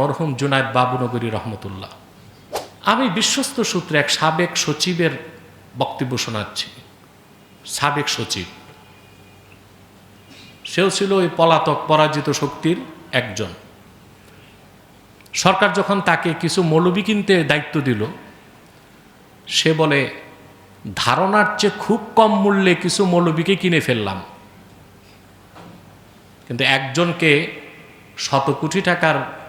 মরহুম জুনায়দ বাবুনগরী রহমতুল্লাহ। আমি বিশ্বস্ত সূত্রে এক সাবেক সচিবের বক্তব্য শোনাচ্ছি। সাবেক সচিব। সেও ছিল ওই পলাতক পরাজিত শক্তির একজন। সরকার যখন তাকে কিছু মৌলবি কিনতে দায়িত্ব দিল, সে বলে, ধারণার চেয়ে খুব কম মূল্যে কিছু মৌলবীকে কিনে ফেললাম। কিন্তু একজনকে শত কোটি টাকার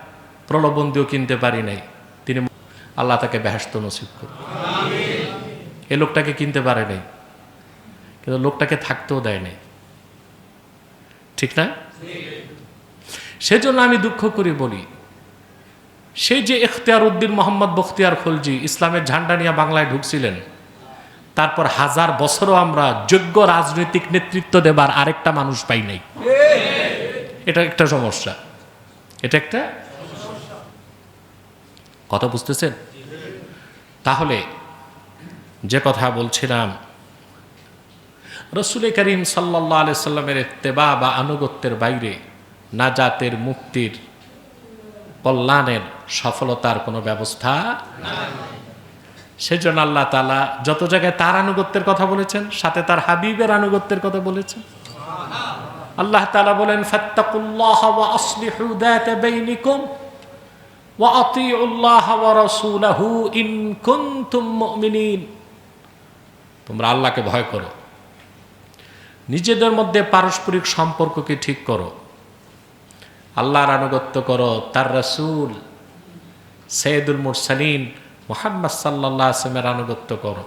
প্রলোভন দিয়েও কিনতে পারি নাই। তিনি আল্লাহ তাকে ব্যস্ত নসিব করুন এ লোকটাকে কিনতে পারে নাই। কিন্তু লোকটাকে থাকতেও দেয় নাই। ঠিক না? সেজন্য আমি দুঃখ করে বলি, সেই যে এখতিয়ার উদ্দিন মোহাম্মদ বখতিয়ার খলজি ইসলামের ঝান্ডা নিয়ে বাংলায় ঢুকছিলেন, তারপর হাজার বছরও আমরা যোগ্য রাজনৈতিক নেতৃত্ব দেবার আরেকটা মানুষ পাই নাই। এটা একটা সমস্যা। এটা একটা কথা বুঝতেছেন? তাহলে যে কথা বলছিলাম, রসুল করিম সাল্লাহ আলি সাল্লামের তেবা বা আনুগত্যের বাইরে নাজাতের মুক্তির কল্যাণের সফলতার কোনো ব্যবস্থা সেজন্য আল্লাহ তালা যত জায়গায় তার আনুগত্যের কথা বলেছেন, সাথে তার হাবিবের আনুগত্যের কথা বলেছেন। আল্লাহ তালা বলেন, ফাত্তাকুল্লাহ আসলিহু যাতা বাইনিকুম। তোমরা আল্লাহকে ভয় করো। নিজেদের মধ্যে পারস্পরিক সম্পর্ককে ঠিক করো। আল্লাহর আনুগত্য করো, তার রাসূল সৈয়দুল মুরসালিন মোহাম্মদ সাল্লাহ আসলামের আনুগত্য করো।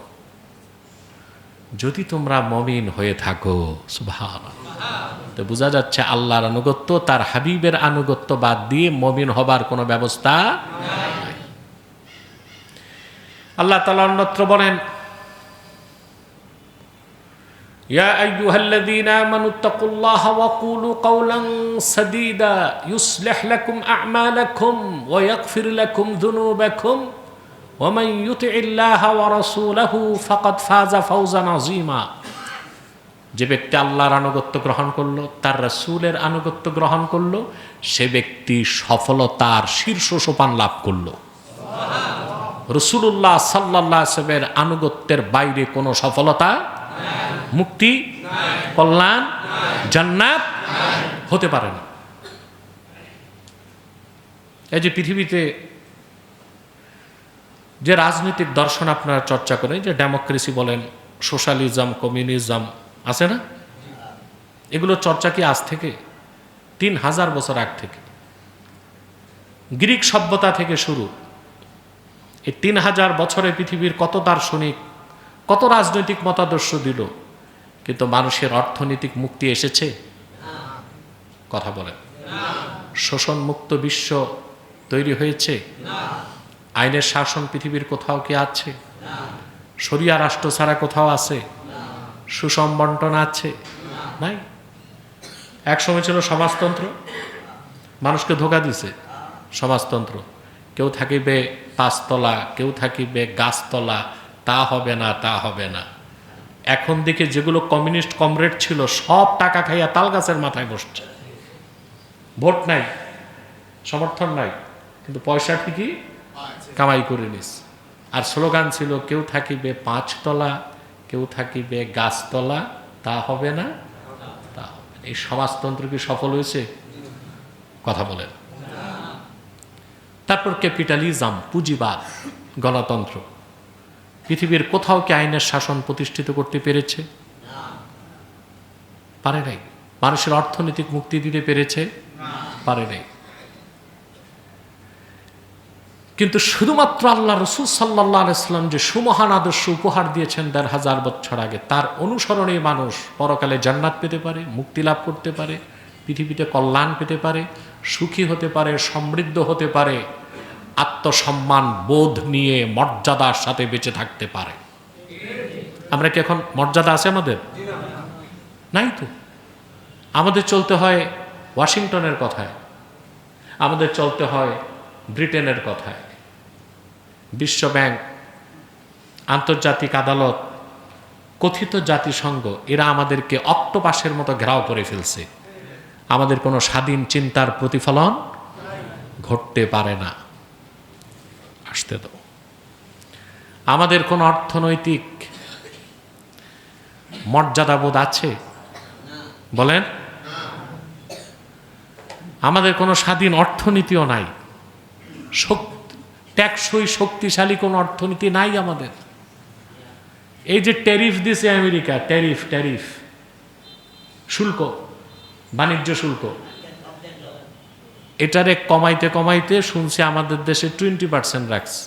যদি তোমরা মমিন হয়ে থাকো সুভান তো বোঝা যাচ্ছে আল্লাহর আনুগত্য তার হাবিবের আনুগত্য বাদ দিয়ে মমিন হবার কোনো ব্যবস্থা নাই। আল্লাহ তালা অন্যত্র বলেন يا أيها الذين آمنوا اتقوا الله وقولوا قولا سديدا يصلح لكم أعمالكم ويغفر لكم ذنوبكم ومن يطع الله ورسوله فقد فاز فوزا عظيما যে ব্যক্তি আল্লাহর আনুগত্য গ্রহণ করল, তার রাসূলের আনুগত্য গ্রহণ করল, সে ব্যক্তি সফলতার শীর্ষ সোপান লাভ করল। রসুল্লাহ সাল্লাহ সাহেবের আনুগত্যের বাইরে কোনো সফলতা মুক্তি, কল্যাণ, জান্নাত হতে পারে না। এই যে পৃথিবীতে যে রাজনৈতিক দর্শন আপনারা চর্চা করেন, যে ডেমোক্রেসি বলেন, সোশ্যালিজম, কমিউনিজম আছে না? এগুলো চর্চা কি আজ থেকে? তিন হাজার বছর আগ থেকে। গ্রিক সভ্যতা থেকে শুরু। এই তিন হাজার বছরে পৃথিবীর কত দার্শনিক, কত রাজনৈতিক মতাদর্শ দিল, কিন্তু মানুষের অর্থনৈতিক মুক্তি এসেছে? কথা বলেন। শোষণ মুক্ত বিশ্ব তৈরি হয়েছে? আইনের শাসন পৃথিবীর কোথাও কি আছে? শরিয়া রাষ্ট্র ছাড়া কোথাও আছে? সুষম বন্টন আছে? নাই। এক সময় ছিল সমাজতন্ত্র। মানুষকে ধোকা দিছে সমাজতন্ত্র। কেউ থাকিবে পাঁচতলা, কেউ থাকিবে গাছতলা, তা হবে না, তা হবে না। এখন দিকে যেগুলো কমিউনিস্ট কমরেড ছিল, সব টাকা খাইয়া তাল গাছের মাথায় বসছে। ভোট নাই, সমর্থন নাই, কিন্তু পয়সা ঠিকই কামাই করে নিস আর স্লোগান ছিল, কেউ থাকিবে পাঁচতলা কেউ থাকিবে গাছতলা, তা হবে না। তা হবে এই সমাজতন্ত্র কি সফল হয়েছে? কথা বলেন। তারপর ক্যাপিটালিজম, পুঁজিবাদ, গণতন্ত্র। পৃথিবীর কোথাও কি আইনের শাসন প্রতিষ্ঠিত করতে পেরেছে? পারে নাই। মানুষের অর্থনৈতিক মুক্তি দিতে পেরেছে? পারে নাই। কিন্তু শুধুমাত্র আল্লাহ রসুল সাল্লাহ আলাইসলাম যে সুমহান আদর্শ উপহার দিয়েছেন দেড় হাজার বছর আগে, তার অনুসরণে মানুষ পরকালে জান্নাত পেতে পারে, মুক্তি লাভ করতে পারে, পৃথিবীতে কল্যাণ পেতে পারে, সুখী হতে পারে, সমৃদ্ধ হতে পারে, আত্মসম্মান বোধ নিয়ে মর্যাদার সাথে বেঁচে থাকতে পারে। আমরা কি এখন মর্যাদা আছে আমাদের? নাই তো। আমাদের চলতে হয় ওয়াশিংটনের কথায়, আমাদের চলতে হয় ব্রিটেনের কথায়। বিশ্ব ব্যাংক, আন্তর্জাতিক আদালত, কথিত জাতিসংঘ, এরা আমাদেরকে অক্টোপাসের মতো ঘেরাও করে ফেলছে। আমাদের কোনো স্বাধীন চিন্তার প্রতিফলন ঘটতে পারে না। আসতে দাও। আমাদের কোন অর্থনৈতিক মর্যাদাবোধ আছে? বলেন। আমাদের কোনো স্বাধীন অর্থনীতিও নাই। শক্তি ট্যাক্সই শক্তিশালী কোনো অর্থনীতি নাই আমাদের। এই যে ট্যারিফ দিছে আমেরিকা ট্যারিফ ট্যারিফ শুল্ক, বাণিজ্য শুল্ক। এটারে কমাইতে কমাইতে শুনছি আমাদের দেশে টোয়েন্টি পার্সেন্ট রাখছে।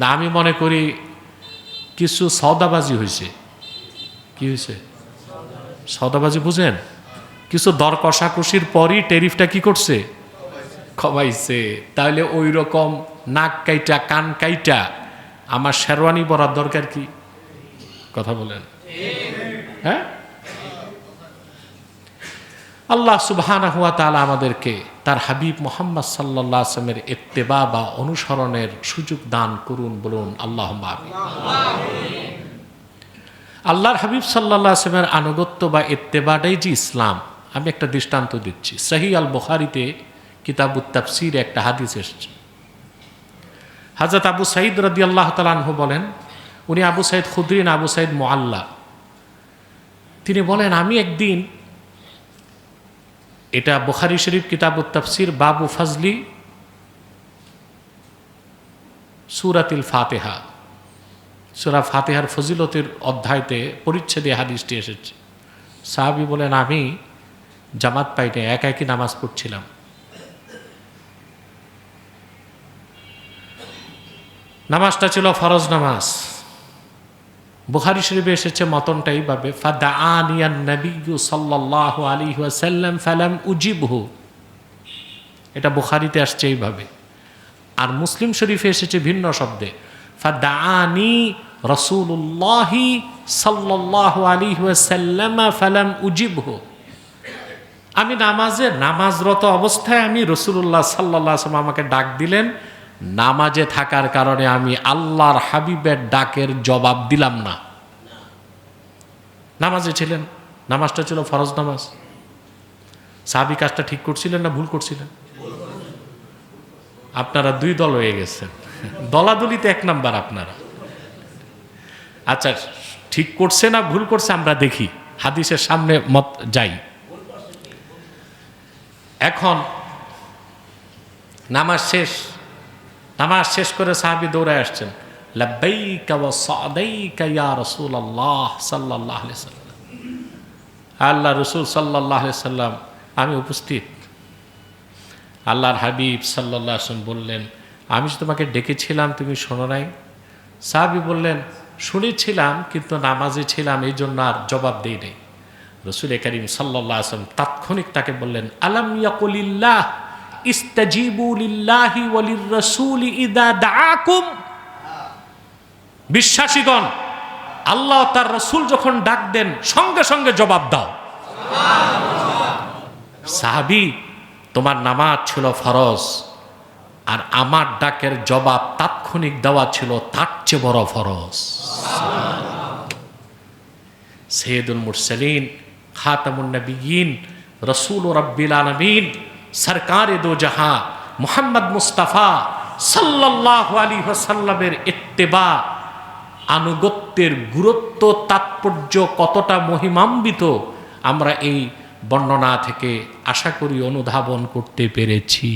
আমি মনে করি কিছু সৌদাবাজি হয়েছে। কি হয়েছে? সৌদাবাজি বুঝেন? কিছু দর কষাকষির পরই ট্যারিফটা কি করছে? কমাইছে তাহলে ওই রকম নাক কাইটা, কান কাইটা, আমার শেরওয়ানি পরার দরকার কি? কথা বলেন। হ্যাঁ? আল্লাহ সুবহানা হুয়া আমাদেরকে তার হাবিব মোহাম্মদ সাল্লাহ আসলামের ইত্তেবা বা অনুসরণের সুযোগ দান করুন বলুন আল্লাহ আল্লাহর হাবিব সাল্লাহ আসলামের আনুগত্য বা ইত্তেবাটাই যে ইসলাম, আমি একটা দৃষ্টান্ত দিচ্ছি। সহি আল বুখারিতে কিতাবুত তাফসির একটা হাদিস এসছে। হাজরত আবু সাইদ রদি আল্লাহ তালানহু বলেন, উনি আবু সাইদ খুদ্রিন আবু সাইদ মোয়াল্লা তিনি বলেন, আমি একদিন এটা বুখারি শরীফ কিতাবুত তাফসির বাবু ফজলি সুরাতিল ফাতেহা, সুরা ফাতেহার ফজিলতের অধ্যায়তে পরিচ্ছেদে হাদিসটি এসেছে। সাহাবি বলেন, আমি জামাত পাইনি একা একই নামাজ পড়ছিলাম। নামাজটা ছিল ফরজ নামাজ। বুখারি শরীফে এসেছে মতনটা এইভাবে ফাদা আনিয়ান নবীগু সাল্লাহ আলী ওয়াসাল্লাম ফালাম উজিবহু। এটা বুখারিতে আসছে এইভাবে। আর মুসলিম শরীফে এসেছে ভিন্ন শব্দে ফাদা আনি রসুল্লাহি সাল্লাহ আলী ওয়াসাল্লাম ফালাম উজিবহু। আমি নামাজে নামাজরত অবস্থায় আমি রসুল্লাহ সাল্লাহ আমাকে ডাক দিলেন নামাজে থাকার কারণে আমি আল্লাহর হাবিবের ডাকের জবাব দিলাম না। নামাজে ছিলেন। নামাজটা ছিল ফরজ নামাজ। সাহাবি কাজটা ঠিক করছিলেন না ভুল করছিলেন? আপনারা দুই দল হয়ে গেছেন। দলাদলিতে এক নাম্বার আপনারা। আচ্ছা ঠিক করছে না ভুল করছে আমরা দেখি। হাদিসের সামনে মত যাই। এখন নামাজ শেষ। নামাজ শেষ করে সাহাবি দৌড়ে আসছেন। আল্লাহ রসুল সাল্লাম, আমি উপস্থিত। আল্লাহর হাবিব সাল্লাম বললেন, আমি তোমাকে ডেকেছিলাম, তুমি শোনো নাই? সাহাবি বললেন, শুনেছিলাম, কিন্তু নামাজে ছিলাম, এই জন্য আর জবাব দেই নাই। রসুল করিম সাল্লাহ আসলাম তাৎক্ষণিক তাকে বললেন, আলাম ইয়াকুলিল্লাহ? বিশ্বাসীগণ, আল্লাহ তার রসুল যখন ডাক দেন, সঙ্গে সঙ্গে জবাব দাও। সাহাবি, তোমার নামাজ ছিল ফরজ, আর আমার ডাকের জবাব তাৎক্ষণিক দেওয়া ছিল তার চেয়ে বড় ফরজ। সৈয়দুল মুরসালিন খাতামুন নবীন রসুল রব্বিল আলমিন সরকার দো জাহা, মোহাম্মদ মুস্তাফা সাল্লাহ আলী হাসাল্লামের ইত্তেবা, আনুগত্যের গুরুত্ব, তাৎপর্য কতটা মহিমাম্বিত আমরা এই বর্ণনা থেকে আশা করি অনুধাবন করতে পেরেছি।